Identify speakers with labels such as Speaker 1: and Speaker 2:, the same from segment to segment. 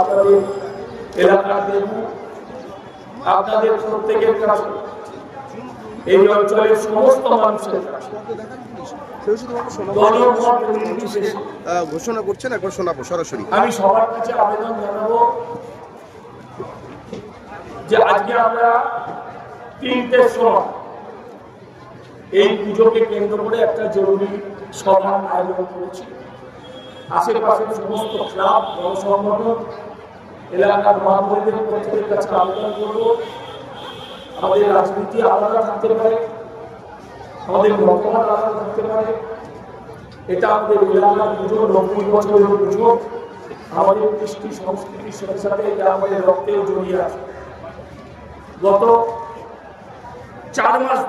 Speaker 1: আপনাদের আপনাদের প্রত্যেকের কাছে এই অঞ্চলের সমস্ত মানুষের
Speaker 2: ঘোষণা করছেন একবার শোনাবো সরাসরি।
Speaker 1: আমি সবার কাছে আবেদন জানাব যে আজকে আমরা তিনটের সময় এই পুজোকে কেন্দ্র করে একটা জরুরি সভা আয়োজন করেছি। আশেপাশের সমস্ত ক্লাব, জনসংগঠন, এলাকার মহামন্দির প্রত্যেকের কাছে আবেদন করব। আমাদের রাজনীতি আলাদা থাকতে পারে, আমাদের মতামত আলাদা থাকতে পারে। এটা আমাদের এলাকার পুজো নব্বই বছরের পুজো আমাদের কৃষ্টি সংস্কৃতির সাথে সাথে এটা আমাদের রক্তেও জড়িয়ে আছে। গত চার মাস,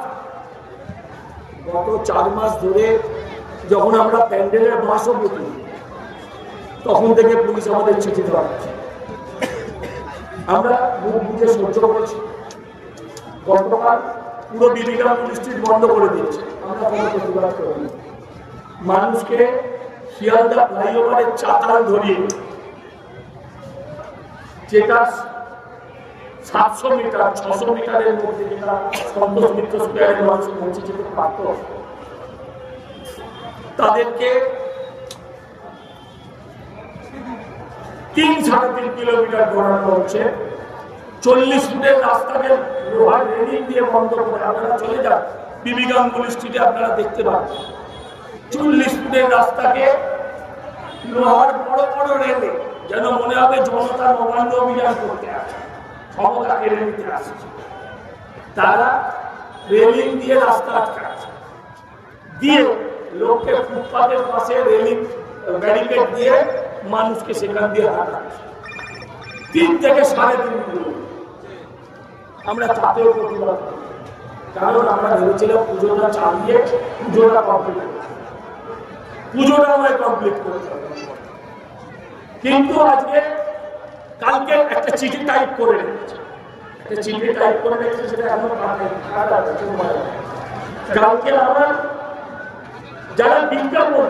Speaker 1: গত চার মাস ধরে যখন আমরা প্যান্ডেলের বাসও বলি তখন থেকে পুলিশ আমাদের চিঠি দেওয়া আমরা মুখ সহ্য করছি। গতকাল পুরো বিবিকা পুলিশ বন্ধ করে দিয়েছে। আমরা কোনো প্রতিবাদ করিনি মানুষকে শিয়ালদা ফ্লাইওভারের চাতাল ধরিয়ে যেটা সাতশো মিটার, ছশো মিটারের মধ্যে যেটা সন্তোষ মিত্র স্কোয়ারের মানুষ পৌঁছে যেতে পারত, তাদেরকে তিন সাড়ে তিন কিলোমিটার ঘোরানো হচ্ছে চল্লিশ ফুটের রাস্তাকে লোহার রেলিং দিয়ে বন্ধ করে আপনারা চলে যান। বিবি গাঙ্গুলি স্ট্রিটে আপনারা দেখতে পান। চল্লিশ ফুটের রাস্তাকে লোহার বড় বড় রেলে যেন মনে হবে জনতা নবান্ন অভিযান করতে আসে, ক্ষমতা কেড়ে নিতে আসছে তারা রেলিং দিয়ে রাস্তা আটকাচ্ছে দিয়ে লোককে ফুটপাতের পাশে রেলিং, ব্যারিকেড দিয়ে মানুষকে সেখান দিয়ে হাঁটাচ্ছে তিন থেকে সাড়ে তিন আমরা তাতেও প্রতিবাদ কারণ আমরা ভেবেছিলাম পুজোটা চালিয়ে পুজোটা কমপ্লিট পুজোটা আমায় কমপ্লিট করতে কিন্তু আজকে কালকে একটা চিঠি টাইপ করে রেখেছে। চিঠি টাইপ করে রেখেছে, সেটা। কালকে আমরা যারা বিজ্ঞাপন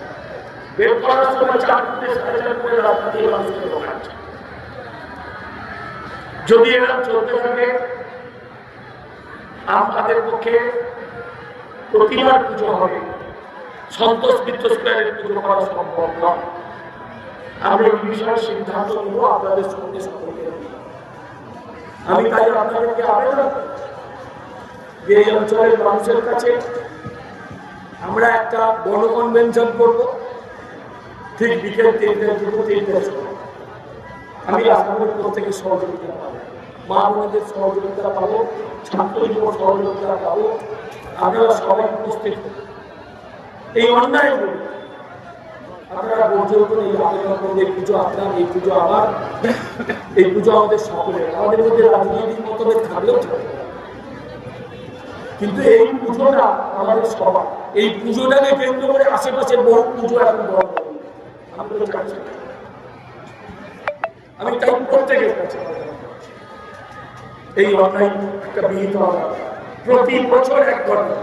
Speaker 1: বের করার যদি এরা চলতে থাকে, আমাদের পক্ষে প্রতিবার পুজো হবে। সন্তোষ মিত্র স্কোয়ারের পুজো করা সম্ভব নয়। আমরা এই বিষয়ে সিদ্ধান্ত নেব, আপনাদের সঙ্গে সকলকে আমি তাই আপনাদেরকে আবেদন যে এই অঞ্চলের মানুষের কাছে আমরা একটা গণ কনভেনশন করব। ঠিক বিকেল তিনটে দুটো সময় আমি আপনাদের প্রত্যেকের সহযোগিতা পাবো। মা বোনদের সহযোগিতা পাবো ছাত্র যুব সহযোগিতা পাবো, আপনারা সবাই উপস্থিত। এই অন্যায় আপনারা বলতে হতো এই আবেদন করুন এই পুজো আপনার, এই পুজো আমার, এই পুজো আমাদের সকলের। আমাদের মধ্যে রাজনৈতিক মতভেদ থাকলেও থাকে কিন্তু এই পুজোটা আমাদের সবার। এই পুজোটাকে কেন্দ্র করে আশেপাশে বহু পুজো এখন বড়। আপনারা জানছেন। আমি তাই প্রত্যেকের কাছে। এই অন্যায় একটা বিহিত প্রতি বছর এক ঘটনা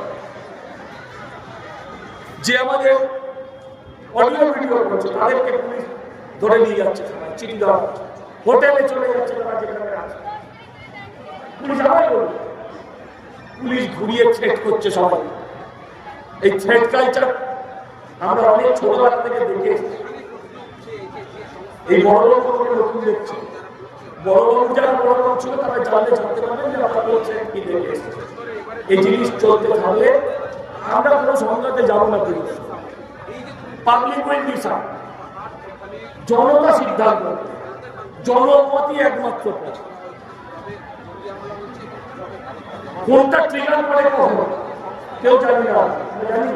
Speaker 1: যে আমাদের অডিও ভিডিও করছে, তাদেরকে পুলিশ ধরে নিয়ে যাচ্ছে চিঠি দেওয়া হোটেলে চলে যাচ্ছে তারা যেখানে পুলিশ আবার বলবে পুলিশ ঘুরিয়ে থ্রেট করছে সবাই। এই থ্রেট কালচার আমরা অনেক ছোটবেলা থেকে দেখে এসেছি। এই বড় লোক নতুন দেখছে। যারা তারা যে এই জিনিস চলতে থাকলে আমরা কোনো সংঘাতে যাব না পাবলিক জনতা সিদ্ধান্ত। জনমতই একমাত্র। কোনটা ট্রিগার করে কখন? কেউ জানি না। জানি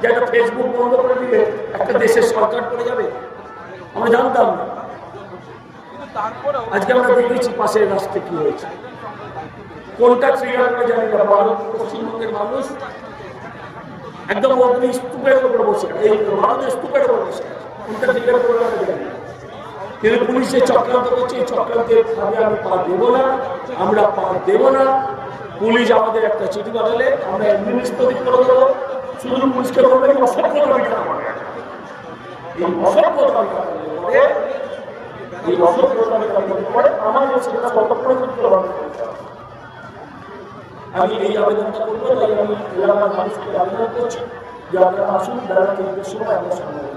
Speaker 1: যে একটা ফেসবুক বন্ধ করে দিলে একটা দেশের সরকার পড়ে যাবে। আমরা জানতাম না। আজকে আমরা দেখেছি পাশের রাস্তায় কি হয়েছে। কোনটা ট্রিগার জানি না, ভারত পশ্চিমবঙ্গের মানুষ একদম অগ্নি স্তূপের উপর বসে এই ভারতের স্তূপের বসে কোনটা করে আমরা জানি কিন্তু পুলিশের চক্রান্ত করছে, এই চক্রান্তের আমি পা দেবো না, আমরা পা দেবো না। পুলিশ আমাদের একটা চিঠি পাঠালে, আমরা অ্যাডমিনিস্ট্রেটিভ করে দেবো। শুধু পুলিশকে বলবে এই অসভ্যতা বিচার আমি এই আবেদনটা করব তাই আমি এলাকার মানুষকে আবেদন করছি যে আপনারা আসুন বেড়াতে সময় আমার সামনে